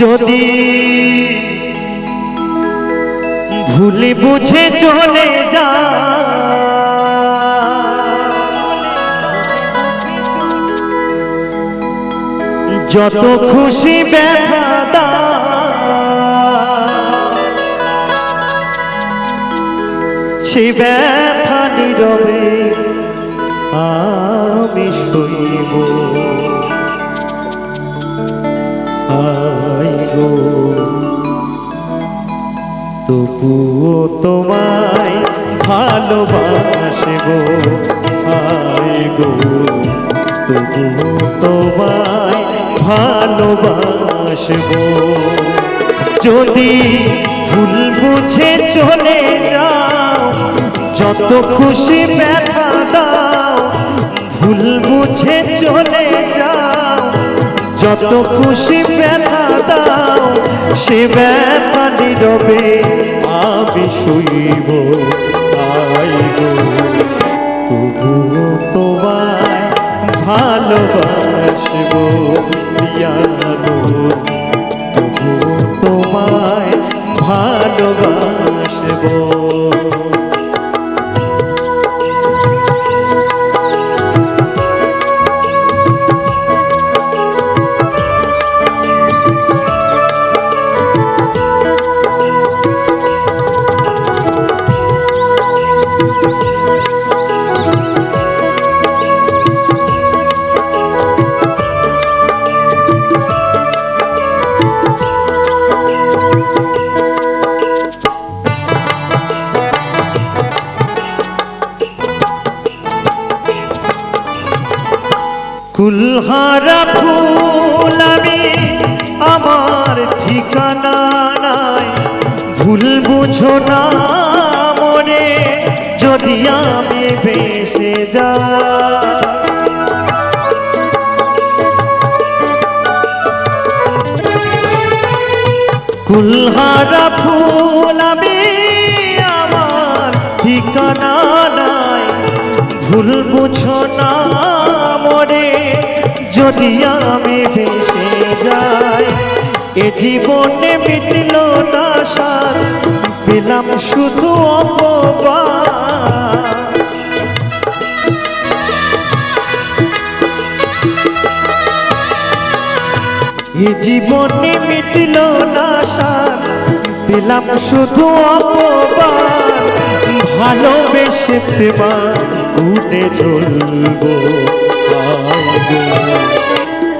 যদি ভুলে বুঝে চলে যা। যত খুশি ব্যথা সে ব্যথা নীরবে আমি সইব। আই তবুও তোমায় ভালোবাসব আই গো তবুও তোমায় ভালোবাসব যদি ভুল বুঝে চলে যাও, যত খুশি ব্যথা দাও, ভুল বুঝে চলে যাও। যত খুশি ব্যথা দাও, সে ব্যথা নীরবে আমি শুইব আইব তবুও তোমায় ভালোবাসব পিয়ানো তবুও তোমায় কুলহারা ফুল আমি, আমার ঠিকানা নাই। ভুল বুঝো না মনে, যদি আমি বেসে যা কুলহারা ফুল আমি, আমার ঠিকানা নাই। ভুল বুঝো না যদি আমি ভেসে যাই, এ জীবনে মিটল না সার, পেলাম শুধু অপবাদ। এ জীবনে মিটল না সার, পেলাম শুধু অপবাদ। ভালোবেসে প্রেমা, উঠে চলব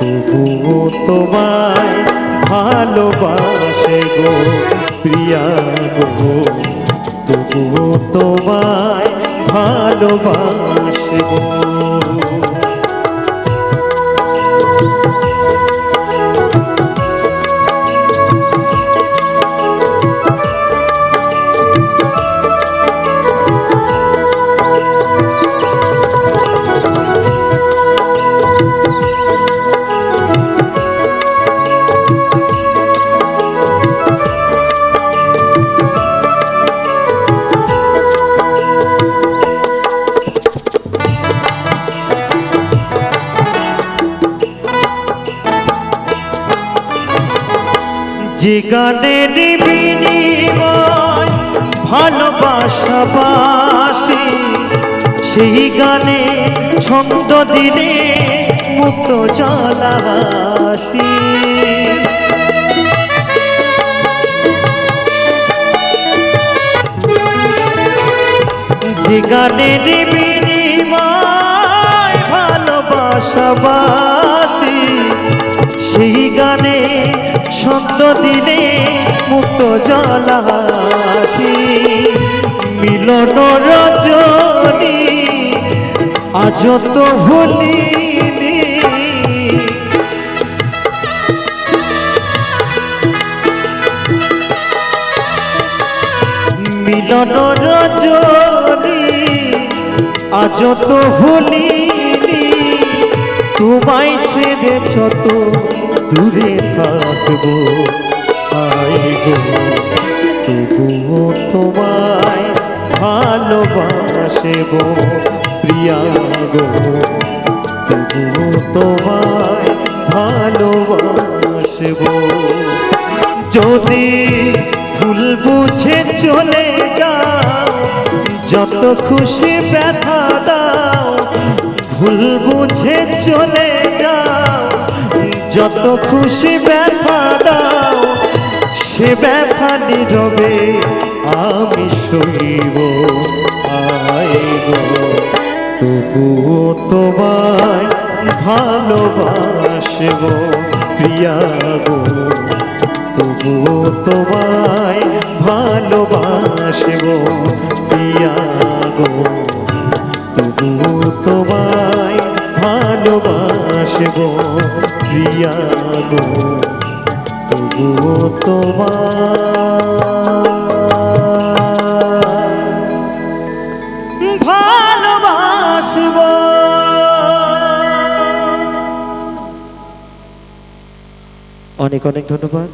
তবুও তোমায় ভালোবাসে গো প্রিয়া গো। তবুও তোমায় ভালোবাসে গো। যে গানের বিনিময় ভালোবাসাবাসি সেই গানে ছন্দ দিলে মুক্ত জলাসি যে গানের বিনিময় ভালোবাসাবাসি সেই গানে ছন্দ দিলে মুক্ত জলাসি মিলন রজনী আজ তো ভুলিনি। মিলন রজনী আজ তো ভুলিনি। তোমায় ছেড়ে যত দূরে থাকব। আই গো, তবুও তোমায় ভালোবাসব। প্রিয়া গো, তবুও তোমায় ভালোবাসব। যদি ভুল বুঝে চলে যাও, যত খুশি ব্যথা দাও, ভুল বুঝে চলে যাও। যত খুশি ব্যথা দাও, সে ব্যথা নীরবে আমি সইব আইব তবুও তোমায় ভালোবাসব, প্রিয়া গো। তবুও তোমায় ভালোবাসব অনেক অনেক ধন্যবাদ।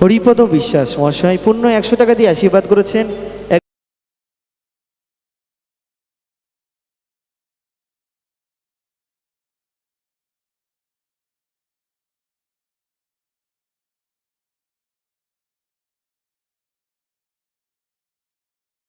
হরিপদ বিশ্বাস মহাশয় পূর্ণ একশো টাকা দিয়ে আশীর্বাদ করেছেন।